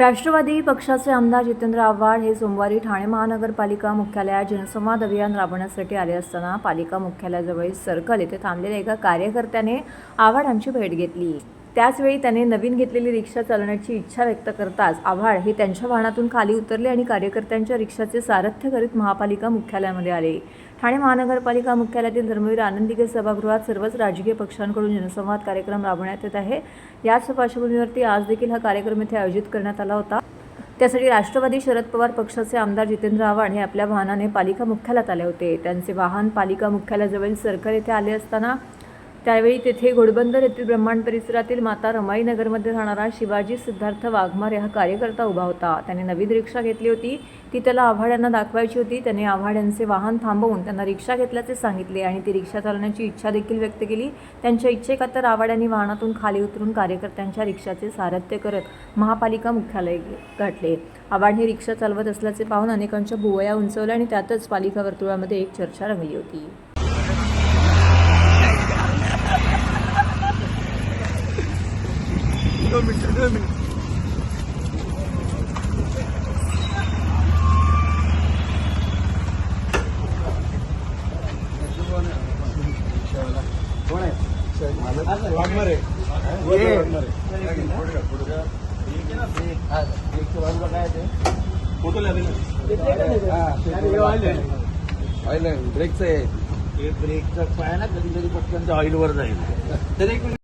राष्ट्रवादी पक्षाचे आमदार जितेंद्र आव्हाड हे सोमवारी ठाणे महानगरपालिका मुख्यालयात जनसंवाद अभियान राबवण्यासाठी आले असताना पालिका मुख्यालयाजवळील सर्कल येथे थांबलेल्या एका कार्यकर्त्याने आव्हाडांची भेट घेतली. त्याचवेळी त्याने नवीन घेतलेली रिक्षा चालवण्याची इच्छा व्यक्त करताच आव्हाड हे त्यांच्या वाहनातून खाली उतरले आणि कार्यकर्त्यांच्या रिक्षाचे सारथ्य करीत महापालिका मुख्यालयामध्ये आले. ठाणे महानगरपालिका मुख्यालयातील धर्मवीर आनंदीगे सभागृहात सर्वच राजकीय पक्षांकडून जनसंवाद कार्यक्रम राबवण्यात येत आहे. याच पार्श्वभूमीवरती आज देखील हा कार्यक्रम येथे आयोजित करण्यात आला होता. त्यासाठी राष्ट्रवादी शरद पवार पक्षाचे आमदार जितेंद्र आव्हाड हे आपल्या वाहनाने पालिका मुख्यालयात आले होते. त्यांचे वाहन पालिका मुख्यालयाजवळील सरकार येथे आले असताना त्यावेळी तेथे घोडबंदर येथील ब्रह्मांड परिसरातील माता रमाई नगरमध्ये राहणारा शिवाजी सिद्धार्थ वाघमारे हा कार्यकर्ता उभा होता. त्याने नवीन रिक्षा घेतली होती. ती त्याला आव्हाड्यांना दाखवायची होती. त्याने आव्हाड्यांचे वाहन थांबवून त्यांना रिक्षा घेतल्याचे सांगितले आणि ती रिक्षा चालवण्याची इच्छा देखील व्यक्त केली. त्यांच्या इच्छेखातर आव्हाड्यांनी वाहनातून खाली उतरून कार्यकर्त्यांच्या रिक्षाचे सारथ्य करत महापालिका मुख्यालय गाठले. आव्हाडने रिक्षा चालवत असल्याचे पाहून अनेकांच्या भुवया उंचवल्या आणि त्यातच पालिका वर्तुळामध्ये एक चर्चा रंगली होती. दोन मिनिटं दोन आहे ब्रेकचं आहे. ब्रेकचं पाय ना कधी कधी पटकन ऑइल वर जाईल. तर एक मिनिट.